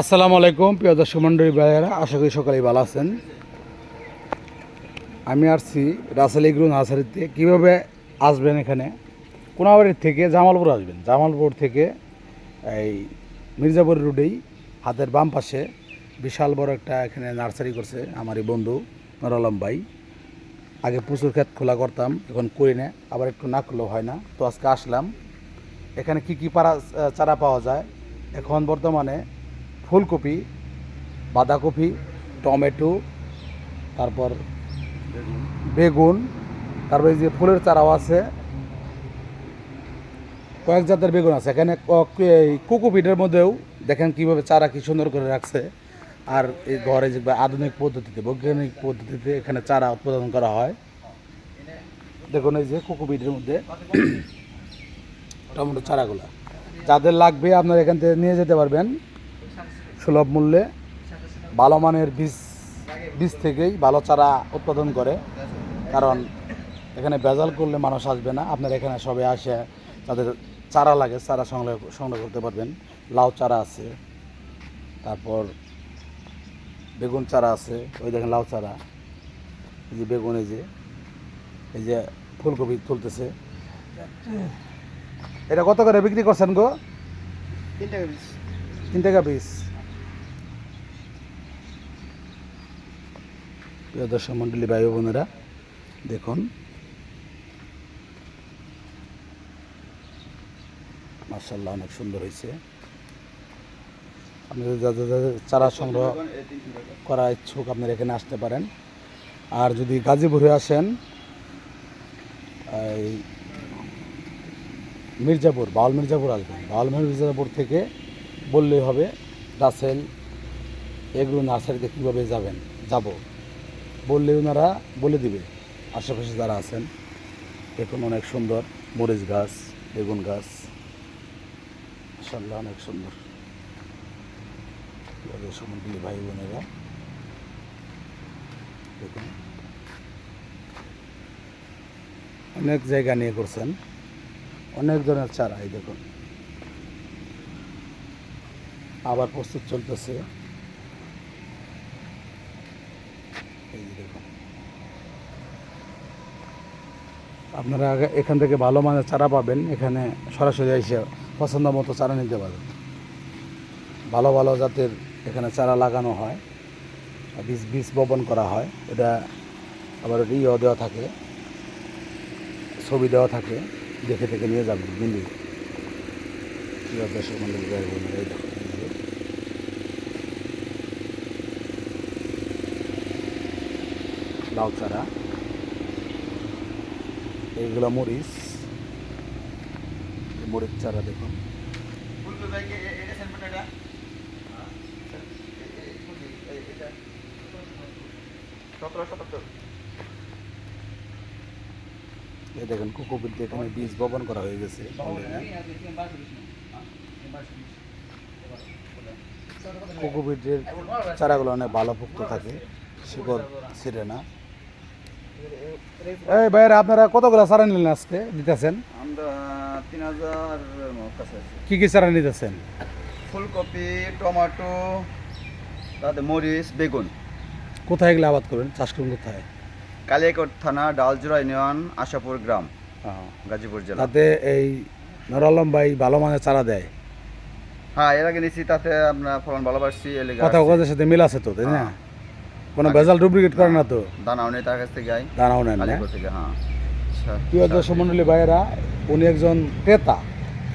আসসালামু আলাইকুম, প্রিয় দর্শক মন্ডলী ভাইয়েরা, আশা করি সকালেই ভালো আছেন। আমি আসছি রাসেল এগ্রো নার্সারিতে। কীভাবে আসবেন এখানে? কোনাবাড়ির থেকে জামালপুর আসবেন। জামালপুর থেকে এই মির্জাপুর রোডেই, হাতের বাম পাশে বিশাল বড় একটা এখানে নার্সারি করছে আমার এই বন্ধু নরলম ভাই। আগে প্রচুর ক্ষেত খোলা করতাম, এখন করি না, আবার একটু না করলেও হয় না। তো আজকে আসলাম। এখানে কি কি পারা চারা পাওয়া যায়? এখন বর্তমানে ফুলকপি, বাঁধাকপি, টমেটো, তারপর বেগুন, তারপর যে ফুলের চারাও আছে। কয়েক জাতের বেগুন আছে। এখানে কোকোপিটের মধ্যেও দেখেন কীভাবে চারা কি সুন্দর করে রাখছে। আর এই ঘরে যে আধুনিক পদ্ধতিতে, বৈজ্ঞানিক পদ্ধতিতে এখানে চারা উৎপাদন করা হয়। দেখুন এই যে কোকোপিটের মধ্যে টমেটো চারাগুলো। যাদের লাগবে আপনারা এখান থেকে নিয়ে যেতে পারবেন। সুলভ মূল্যে ভালো মানের বীজ বীজ থেকেই ভালো চারা উৎপাদন করে। কারণ এখানে ভেজাল করলে মানুষ আসবে না। আপনার এখানে সবে আসে তাদের চারা লাগে চারা সংগ্রহ সংগ্রহ করতে পারবেন। লাউ চারা আছে তারপর বেগুন চারা আছে ওই দেখেন লাউ চারা। এই যে বেগুন এই যে এই যে ফুলকপি তুলতেছে। এটা কত করে বিক্রি করছেন গো? তিন টাকা পিস তিন টাকা পিস প্রিয় দর্শক মন্ডলী, ভাই বোনেরা, দেখুন। মার্শাল্লাহ অনেক সুন্দর হয়েছে। আপনাদের যাদের যাদের চারা সংগ্রহ করা ইচ্ছুক, আপনারা এখানে আসতে পারেন। আর যদি গাজীপুরে আসেন, এই মির্জাপুর, বাউল মির্জাপুর আসবেন। বাউল মির্জাপুর থেকে বললেই হবে, রাসেল এগুলো নার্সারিতে কীভাবে যাবেন? যাব। বললে ওনারা বলে দিবে। আশেপাশে যারা আছেন, দেখুন অনেক সুন্দর, মরিচ গাছ, বেগুন গাছ। মাসাল্লাহ অনেক সুন্দর। সমুদ্রী ভাই বোনেরা, দেখুন। অনেক জায়গা নিয়ে করছেন। অনেক ধরনের চারা, এই দেখুন। আবার প্রস্তুত চলতেছে এই যে দেখুন আপনারা এখান থেকে ভালো মানের চারা পাবেন, এখানে সরাসরি এসে পছন্দ মতো চারা নিতে পারবেন ভালো ভালো জাতের এখানে চারা লাগানো হয়, বীজ বীজ বপন করা হয়। এটা আবার ইয়ে দেওয়া থাকে, ছবি দেওয়া থাকে, দেখে থেকে নিয়ে যাবেন মিলি দর্শক মন্ডলী ভাই বোনেরা, এই দেখুন, এই যে। লাউ চারা এইগুলো মরিচ এই মরিচ চারা দেখুন। এই দেখেন কোকোপিট এখানে বীজ বপন করা হয়ে গেছে। কোকোপিটের চারাগুলো অনেক ভালো পুক্ত থাকে। শিকড় ছিঁড়ে না। এই ভাইয়েরা আপনারা কতগুলো চারা নিলেন আজকে? দিতেছেন? আমরা তিন হাজার কি কি চারা নিতেছেন ফুলকপি টমেটো তাতে মরিচ বেগুন। কোথায় এগুলো আবাদ করবেন চাষ করবেন কোথায়? কালিয়াকোট থানা ডালজোড়া ইউনিয়ন আশাপুর গ্রাম গাজীপুর জেলা। তাতে এই নরালম ভাই ভালো মানের চারা দেয়? হ্যাঁ এর আগে নিচ্ছি তাতে আপনার ফলন ভালো এলাকা কথা কথার সাথে মিল আছে তো তাই না? হ্যাঁ। কোনো ভেজাল ডুপ্লিকেট করে না তো? দানাও নেই তার কাছ থেকে যাই দানাও নেন না থেকে হ্যাঁ? আচ্ছা, প্রিয় দর্শক মন্ডলী ভাইয়েরা উনি একজন ক্রেতা।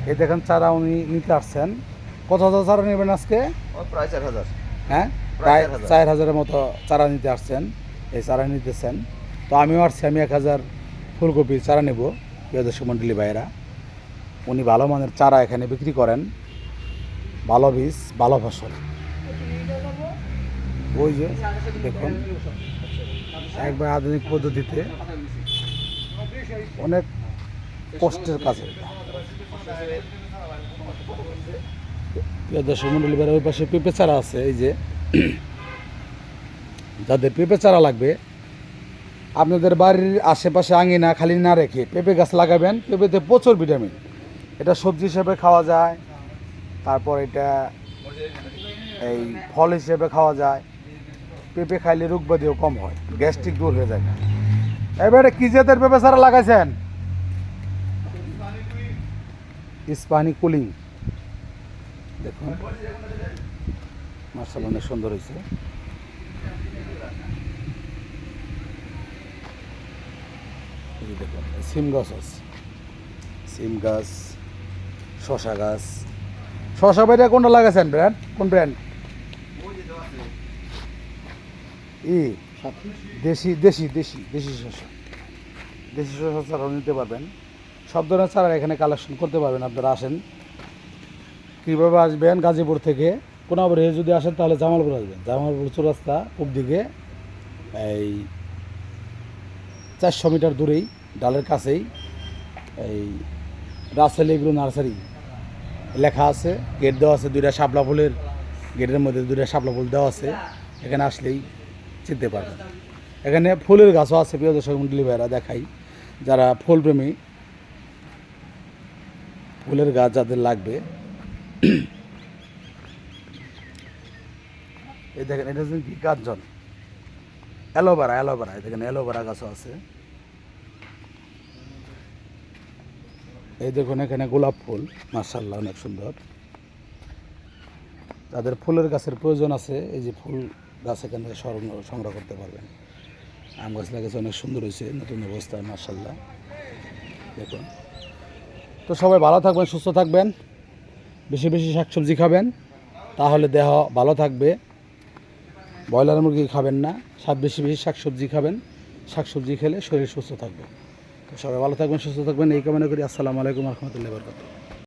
এই দেখেন চারা উনি নিতে আসছেন। কত হাজার চারা নেবেন আজকে? প্রায় চার হাজার। হ্যাঁ? প্রায় চার হাজারের মতো চারা নিতে আসছেন। এই চারা নিতেছেন। তো আমিও আসছি আমি এক হাজার ফুলকপি চারা নেব প্রিয় দর্শক মন্ডলী ভাইয়েরা। উনি ভালো মানের চারা এখানে বিক্রি করেন। ভালো বীজ ভালো ফসল। ওই যে, দেখুন, একবার আধুনিক পদ্ধতিতে অনেক কষ্টের কাছে প্রিয় দর্শক মন্ডলী ভাইয়েরা ওই পাশে পেঁপে চারা আছে, এই যে, যাদের পেঁপে চারা লাগবে, আপনাদের বাড়ির আশেপাশে আঙিনা খালি না রেখে পেঁপে গাছ লাগাবেন, পেঁপেতে প্রচুর ভিটামিন। এটা সবজি হিসেবে খাওয়া যায়, তারপর এটা এই ফল হিসেবে খাওয়া যায়। পেঁপে খাইলে রোগ ব্যাধিও কম হয়, গ্যাস্ট্রিক দূর হয়ে যায়। এবারে কি জাতের পেঁপে সারা লাগাইছেন? ইস্পানি কুলিং। দেখুন মার্শাল অনেক সুন্দর হয়েছে দেখুন, সিম গাছ আছে। সিম গাছ শশা গাছ। শশা বাইরে কোনটা লাগাইছেন ব্র্যান্ড? কোন ব্র্যান্ড? ই, দেশি দেশি দেশি দেশি শশা দেশি শশা চারাও নিতে পারবেন। সব ধরনের চারা এখানে কালেকশন করতে পারবেন আপনারা, আসেন। কীভাবে আসবেন গাজীপুর থেকে? কোনাবাড়ি হয়ে যদি আসেন তাহলে জামালপুর আসবেন। জামালপুর চৌরাস্তা পূব দিকে এই চারশো মিটার দূরেই, ডালের কাছেই এই রাসেল এগ্রো নার্সারি লেখা আছে। গেট দেওয়া আছে, দুইটা শাপলা ফুলের গেটের মধ্যে দুইটা শাপলা ফুল দেওয়া আছে। এখানে আসলেই চিনতে পারবেন। এখানে ফুলের গাছও আছে, প্রিয় দর্শক মন্ডলী ভাইরা দেখাই। যারা ফুলপ্রেমী, ফুলের গাছ যাদের লাগবে। এই দেখেন, এটা হচ্ছে কি কাঞ্চন অ্যালোভেরা অ্যালোভেরা, এই দেখেন, অ্যালোভেরা গাছও আছে। এই দেখুন, এখানে গোলাপ ফুল মার্শাল্লাহ অনেক সুন্দর। যাদের ফুলের গাছের প্রয়োজন আছে, এই যে ফুল গাছ এখান থেকে সংগ্রহ করতে পারবেন। আম গাছ লাগাচ্ছে অনেক সুন্দর হয়েছে, নতুন অবস্থায় মার্শাল্লাহ দেখুন। তো সবাই ভালো থাকবেন, সুস্থ থাকবেন, বেশি বেশি শাকসবজি খাবেন, তাহলে দেহ ভালো থাকবে। ব্রয়লার মুরগি খাবেন না সব বেশি বেশি শাকসবজি খাবেন, শাকসবজি খেলে শরীর সুস্থ থাকবে। তো সবাই ভালো থাকবেন, সুস্থ থাকবেন, এই কামনা করি, আসসালামু আলাইকুম, রহমতুল্লাহ বরকত